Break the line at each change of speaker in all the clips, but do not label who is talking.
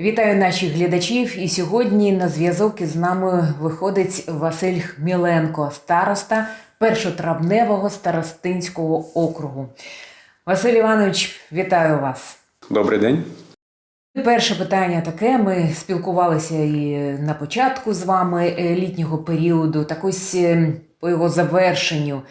Вітаю наших глядачів. І сьогодні на зв'язок із нами виходить Василь Хміленко, староста першотравневого старостинського округу. Василь Іванович, вітаю вас.
Добрий день.
Перше питання таке. Ми спілкувалися і на початку з вами е, літнього періоду. Так ось е, по його завершенню.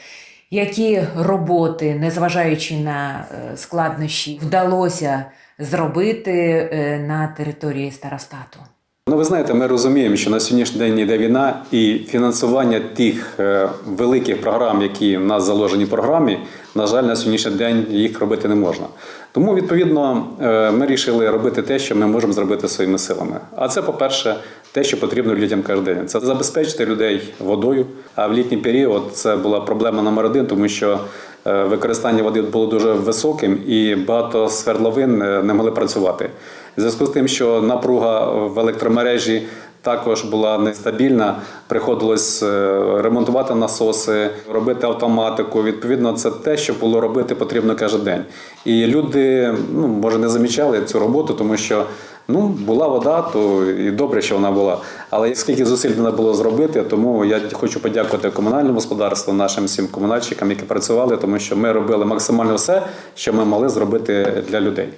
Які роботи, незважаючи на е, складнощі, вдалося зробити е, на території старостату?
Ну, ви знаєте, ми розуміємо, що на сьогоднішній день йде війна, і фінансування тих е, великих програм, які в нас заложені в програмі, на жаль, на сьогоднішній день їх робити не можна. Тому, відповідно, е, ми вирішили робити те, що ми можемо зробити своїми силами. А це, по-перше, те, що потрібно людям кожен день. Це забезпечити людей водою. А в літній період це була проблема номер один, тому що використання води було дуже високим і багато свердловин е, не могли працювати. В зв'язку з тим, що напруга в електромережі також була нестабільна, приходилось е, ремонтувати насоси, робити автоматику. Відповідно, це те, що було робити потрібно кожен день. І люди, ну може, не замічали цю роботу, тому що ну була вода, то і добре, що вона була. Але скільки зусиль треба було зробити, тому я хочу подякувати комунальному господарству, нашим всім комунальщикам, які працювали, тому що ми робили максимально все, що ми могли зробити для людей.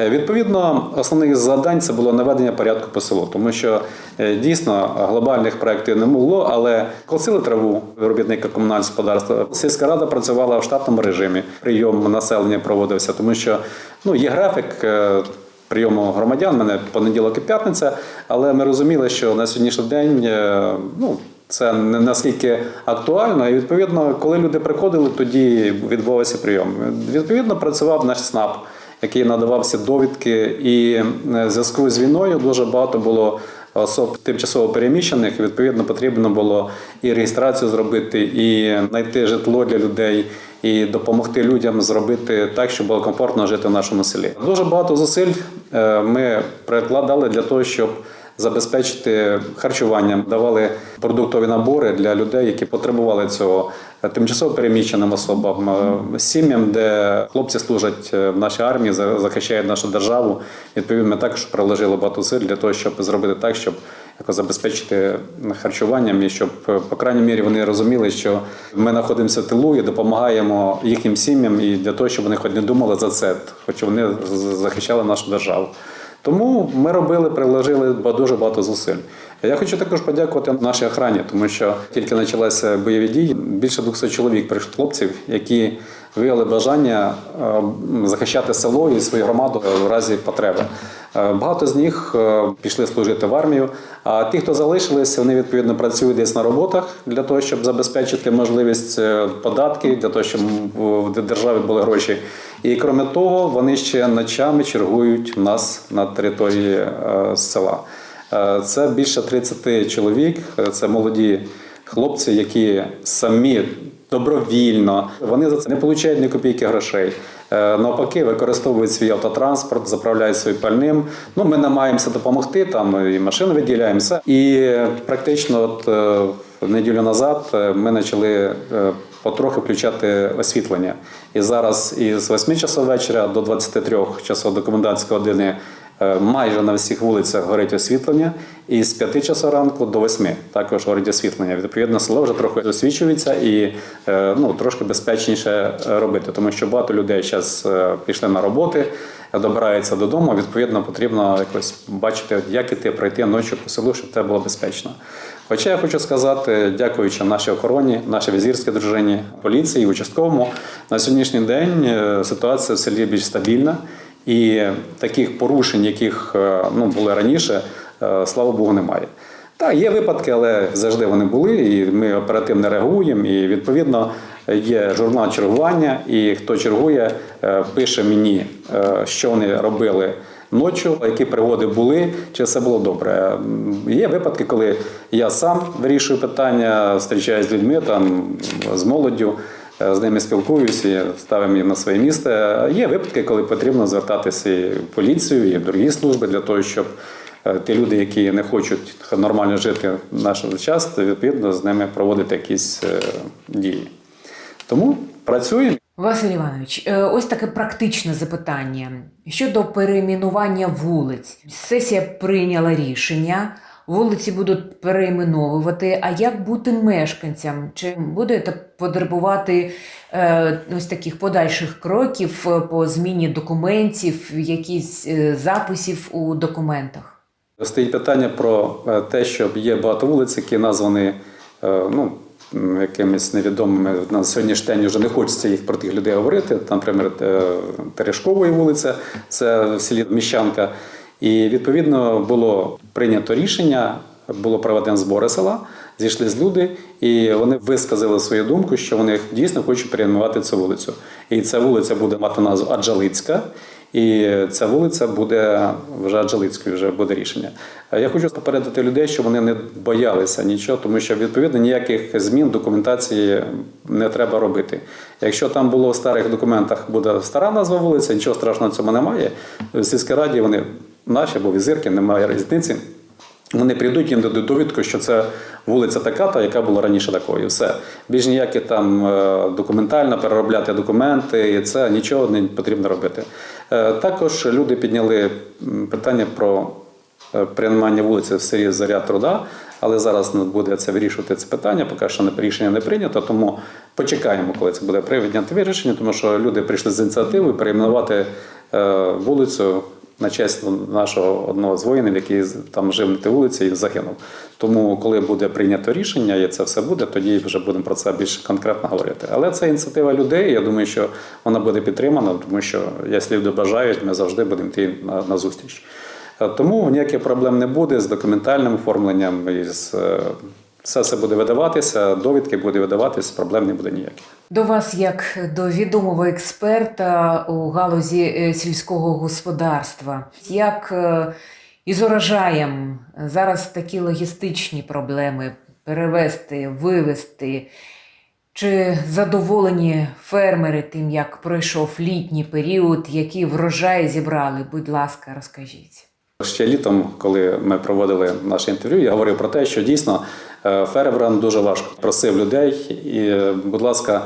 Е, Відповідно, основних завдань це було наведення порядку по селу, тому що е, дійсно глобальних проєктів не було, але косили траву робітника комунального господарства. Сільська рада працювала в штатному режимі. Прийом населення проводився, тому що ну є графік. Прийому громадян, мене понеділок і п'ятниця, але ми розуміли, що на сьогоднішній день е, ну, це не наскільки актуально. І відповідно, коли люди приходили, тоді відбувався прийом. Відповідно, працював наш СНАП який надавав всі довідки. І е, в зв'язку з війною дуже багато було особ тимчасово переміщених. Відповідно, потрібно було і реєстрацію зробити, і знайти житло для людей. І допомогти людям зробити так, щоб було комфортно жити в нашому селі. Дуже багато зусиль е, ми прикладали для того, щоб забезпечити харчуванням, давали продуктові набори для людей, які потребували цього тимчасово переміщеним особам, е, сім'ям, де хлопці служать е, в нашій армії, за- захищають нашу державу. Відповідно, ми також приложили багато зусиль для того, щоб зробити так, щоб якось забезпечити харчуванням і щоб, е, по крайній мірі, вони розуміли, що ми знаходимося в тилу і допомагаємо їхнім сім'ям, і для того, щоб вони хоч не думали за це, хоч вони захищали нашу державу. Тому ми робили, приложили дуже багато зусиль. Я хочу також подякувати нашій охрані, тому що тільки почалися бойові дії. Більше 200 чоловік прийшло хлопців, які виявили бажання е, захищати село і свою громаду в разі потреби. Е, Багато з них е, пішли служити в армію. А ті, хто залишилися, вони відповідно працюють десь на роботах для того, щоб забезпечити можливість податків, для того, щоб в державі були гроші. І крім того, вони ще ночами чергують нас на території села. Е, Це більше 30 чоловік, е, це молоді хлопці, які самі добровільно вони за це не отримують ні копійки грошей. Е, Навпаки, використовують свій автотранспорт, заправляють свій пальним. Ну, ми намагаємося допомогти, там і машину виділяємося. І практично, от неділю назад ми почали потрохи включати освітлення. І зараз із 8 часов вечора до 23 часов до комендантської години майже на всіх вулицях горить освітлення, і з 5 часов ранку до 8 також горить освітлення. Відповідно, село вже трохи освічується і е, ну, трошки безпечніше е, робити, тому що багато людей зараз пішли на роботи, добираються додому. Відповідно, потрібно якось бачити, як іти пройти ночі по селу, щоб це було безпечно. Хоча я хочу сказати, дякуючи нашій охороні, нашій візірській дружині, поліції, участковому, на сьогоднішній день е, ситуація в селі більш стабільна. І таких порушень, яких е, ну, були раніше, е, слава Богу, немає. Так, є випадки, але завжди вони були, і ми оперативно реагуємо. І відповідно є журнал чергування, і хто чергує, е, пише мені, що вони робили ночі, які пригоди були, чи все було добре. Є випадки, коли я сам вирішую питання, зустрічаюся з людьми там з молоддю. Е, З ними спілкуюся, ставимо їх на своє місце. Є випадки, коли потрібно звертатися і в поліцію, і в другі служби для того, щоб е, ті люди, які не хочуть нормально жити в наш час, відповідно з ними проводити якісь е, дії. Тому працюємо.
Василь Іванович, ось таке практичне запитання щодо перейменування вулиць. Сесія прийняла рішення. Вулиці будуть перейменовувати. А як бути мешканцям? Чи буде це потребувати е, ось таких подальших кроків е, по зміні документів, якісь е, записів у документах?
Стоїть питання про е, те, що є багато вулиць, які названі ну, якимись невідомими. На сьогоднішній день вже не хочеться їх про тих людей говорити. Там, наприклад, Терешкової вулиця, це в селі Міщанка. І відповідно було прийнято рішення, було проведено збори села, зійшли з люди, і вони висказали свою думку, що вони дійсно хочуть перейменувати цю вулицю. І ця вулиця буде мати назву Аджалицька. І ця вулиця буде вже Аджалицькою, вже буде рішення. Е, Я хочу попередити людей, щоб вони не боялися нічого, тому що відповідно ніяких змін документації не треба робити. Якщо там було в старих документах буде стара назва вулиці, нічого страшного в цьому немає. В сільській раді вони наші або візирки, немає різниці. Вони прийдуть їм дадуть довідку, що це вулиця така, та яка була раніше такою. Все. Більш ніякі там е, документально переробляти документи, і це нічого не потрібно робити. Е, Також люди підняли питання про е, приймання вулиці в селі Заря Труда, але зараз буде це вирішувати це питання, поки що рішення не прийнято, тому почекаємо, коли це буде прийняти вирішення, тому що люди прийшли з ініціативою перейменувати вулицю на честь нашого одного з воїнів, який там жив на тій вулиці і загинув. Тому, коли буде прийнято рішення, і це все буде, тоді вже будемо про це більш конкретно говорити. Але це ініціатива людей. Я думаю, що вона буде підтримана, тому що якщо люди бажають, ми завжди будемо йти на, на зустріч. Е, Тому ніяких проблем не буде з документальним оформленням, і з, е, все це буде видаватися, довідки буде видаватися, проблем не буде ніяких.
До вас, як до відомого експерта у галузі е, сільського господарства, як е, із урожаєм зараз такі логістичні проблеми перевезти, вивезти. Чи задоволені фермери тим, як пройшов літній період, які врожаї зібрали? Будь ласка, розкажіть.
Ще літом, коли ми проводили наше інтерв'ю, я говорив про те, що дійсно фермерам дуже важко. Просив людей, і, е, будь ласка,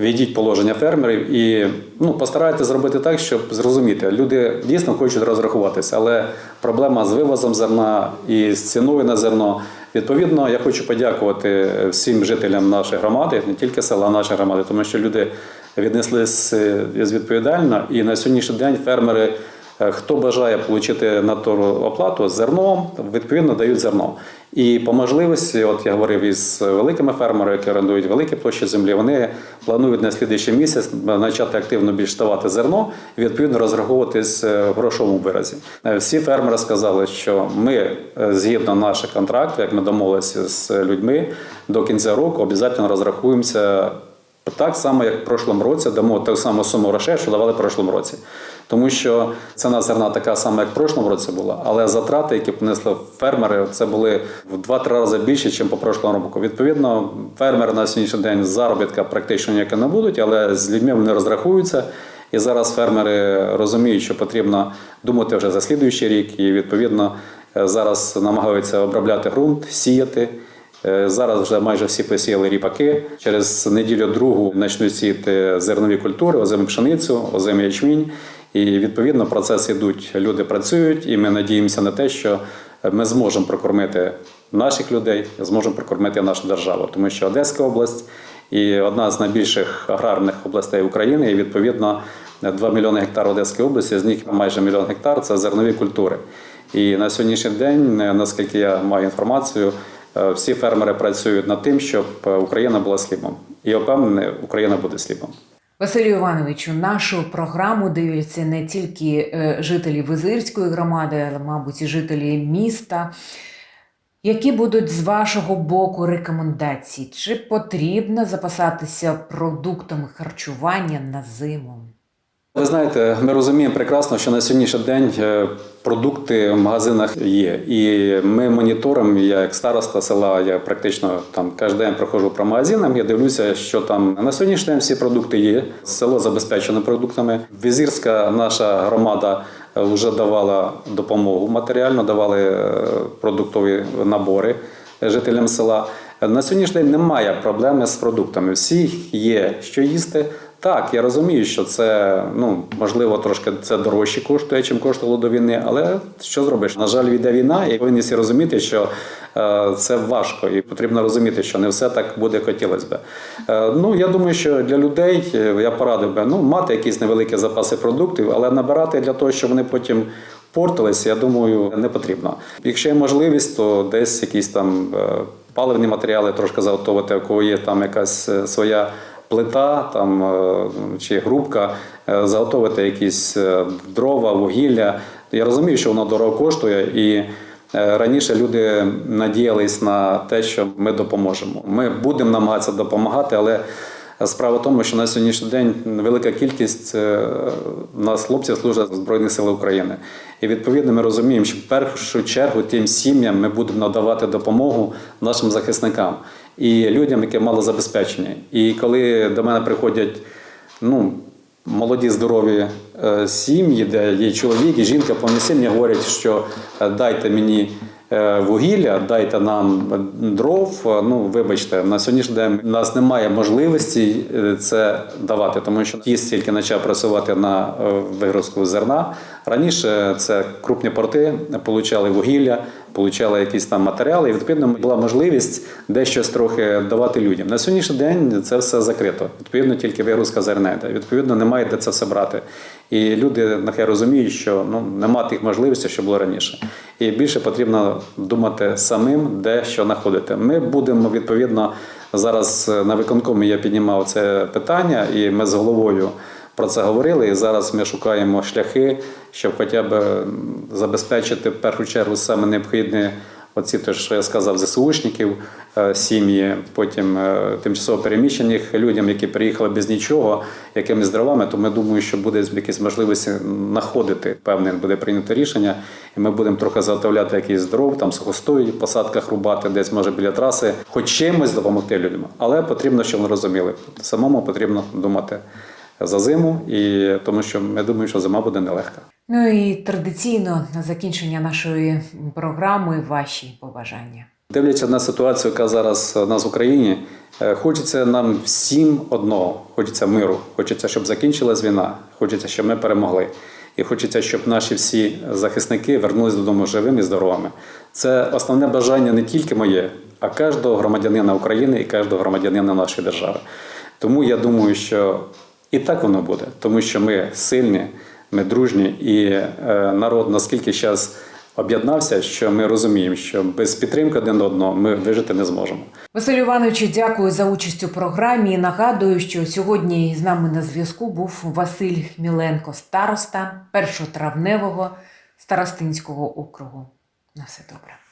війдіть положення фермерів і ну, постарайтеся зробити так, щоб зрозуміти, люди дійсно хочуть розрахуватися, але проблема з вивозом зерна і з ціною на зерно. Відповідно, я хочу подякувати всім жителям нашої громади, не тільки села, а нашої громади, тому що люди віднеслись е, відповідально, і на сьогоднішній день фермери. Е, Хто бажає отримати на ту оплату зерно, відповідно дають зерно. І по можливості, от я говорив із великими фермерами, які орендують великі площі землі, вони планують на слідуючий місяць почати активно більш давати зерно і відповідно розраховуватись е, в грошовому виразі. Е, Всі фермери сказали, що ми згідно наших контрактів, як ми домовилися з людьми, до кінця року обов'язково розрахуємося так само, як в прошлому році, дамо таку саму суму грошей, що давали в прошлому році. Тому що ціна зерна така сама, як в прошлому році була, але затрати, які понесли фермери, це були в 2-3 рази більше, ніж по прошлому року. Відповідно, фермери на сьогоднішній день заробітка практично ніяка не будуть, але з людьми вони розрахуються. І зараз фермери розуміють, що потрібно думати вже за слідуючий рік, і відповідно е, зараз намагаються обробляти ґрунт, сіяти. Е, Зараз вже майже всі посіяли ріпаки. Через неділю другу почнуть сіяти зернові культури, озиму пшеницю, озимий ячмінь. І відповідно процеси йдуть. Люди працюють, і ми надіємося на те, що ми зможемо прокормити наших людей, зможемо прокормити нашу державу, тому що Одеська область і одна з найбільших аграрних областей України, і відповідно 2 мільйони гектар Одеської області, з них майже мільйон гектар це зернові культури. І на сьогоднішній день, наскільки я маю інформацію, всі фермери працюють над тим, щоб е, Україна була сліпом. І впевнений, Україна буде сліпом.
Василю Івановичу, нашу програму дивляться не тільки е, жителі Визирської громади, але, мабуть, і жителі міста. Які будуть з вашого боку рекомендації? Чи потрібно запасатися продуктами харчування на зиму?
Ви знаєте, ми розуміємо прекрасно, що на сьогоднішній день е, продукти в магазинах є. І ми моніторимо, я як староста села, я практично там кожен день проходжу по магазинам, я дивлюся, що там на сьогоднішній день всі продукти є. Село забезпечено продуктами. Візірська наша громада е, вже давала допомогу матеріально, давали е, продуктові набори жителям села. На сьогоднішній день немає проблеми з продуктами. Всі є що їсти. Так, я розумію, що це ну можливо трошки це дорожче коштує, чим коштувало до війни. Але що зробиш? На жаль, йде війна, і повинні всі розуміти, що е, це важко, і потрібно розуміти, що не все так буде хотілося би. Е, ну я думаю, що для людей е, я порадив би ну мати якісь невеликі запаси продуктів, але набирати для того, щоб вони потім. Портилися, я думаю, не потрібно. Якщо є можливість, то десь якісь там паливні матеріали трошки заготовити, у кого є там якась своя плита там, е, чи грубка, е, заготовити якісь е, дрова, вугілля. Я розумію, що воно дорого коштує, і раніше люди надіялись на те, що ми допоможемо. Ми будемо намагатися допомагати, але справа в тому, що на сьогоднішній день велика кількість е, нас хлопців служать в Збройних сил України. І відповідно ми розуміємо, що в першу чергу тим сім'ям ми будемо надавати допомогу нашим захисникам і людям, які мало забезпечені. І коли до мене приходять ну, молоді здорові е, сім'ї, де є чоловік і жінка, повні сім'ї говорять, що е, дайте мені. Е, Вугілля, дайте нам дров. Ну, вибачте, на сьогоднішній день у нас немає можливості е, це давати, тому що ТІС тільки почав працювати на е, вигрузку зерна. Раніше це крупні порти получали вугілля, получали якісь там матеріали, і відповідно була можливість дещось трохи давати людям. На сьогоднішній день це все закрито. Відповідно, тільки вигрузка зерна. Відповідно, немає де це все брати. І люди нехай розуміють, що ну нема тих можливостей, що було раніше. І більше потрібно думати самим, де що знаходити. Ми будемо відповідно зараз е, на виконкомі. Я піднімав це питання, і ми з головою про це говорили. І зараз ми шукаємо шляхи, щоб хоча б забезпечити в першу чергу саме необхідне. Оці те, що я сказав, ЗСУшників, е, сім'ї, потім е, тимчасово переміщених людям, які приїхали без нічого, якимись дровами, то ми думаю, що буде якісь можливості знаходити певне буде прийнято рішення, і ми будемо трохи заготовляти якісь дров, там сухостой, в посадках рубати, десь може біля траси, хоч чимось допомогти людям. Але потрібно, щоб вони розуміли. Самому потрібно думати за зиму, і тому що ми думаємо, що зима буде нелегка.
Ну і традиційно на закінчення нашої програми ваші побажання.
Дивлячись на ситуацію, яка зараз у нас в Україні, е, хочеться нам всім одного. Хочеться миру, хочеться, щоб закінчилась війна, хочеться, щоб ми перемогли. І хочеться, щоб наші всі захисники вернулись додому живими і здоровими. Це основне бажання не тільки моє, а кожного громадянина України і кожного громадянина нашої держави. Тому я думаю, що і так воно буде, тому що ми сильні, ми дружні, і е, народ наскільки зараз об'єднався, що ми розуміємо, що без підтримки один одного ми вижити не зможемо.
Василю Івановичу, дякую за участь у програмі. І нагадую, що сьогодні з нами на зв'язку був Василь Хміленко, староста першотравневого старостинського округу. На все добре.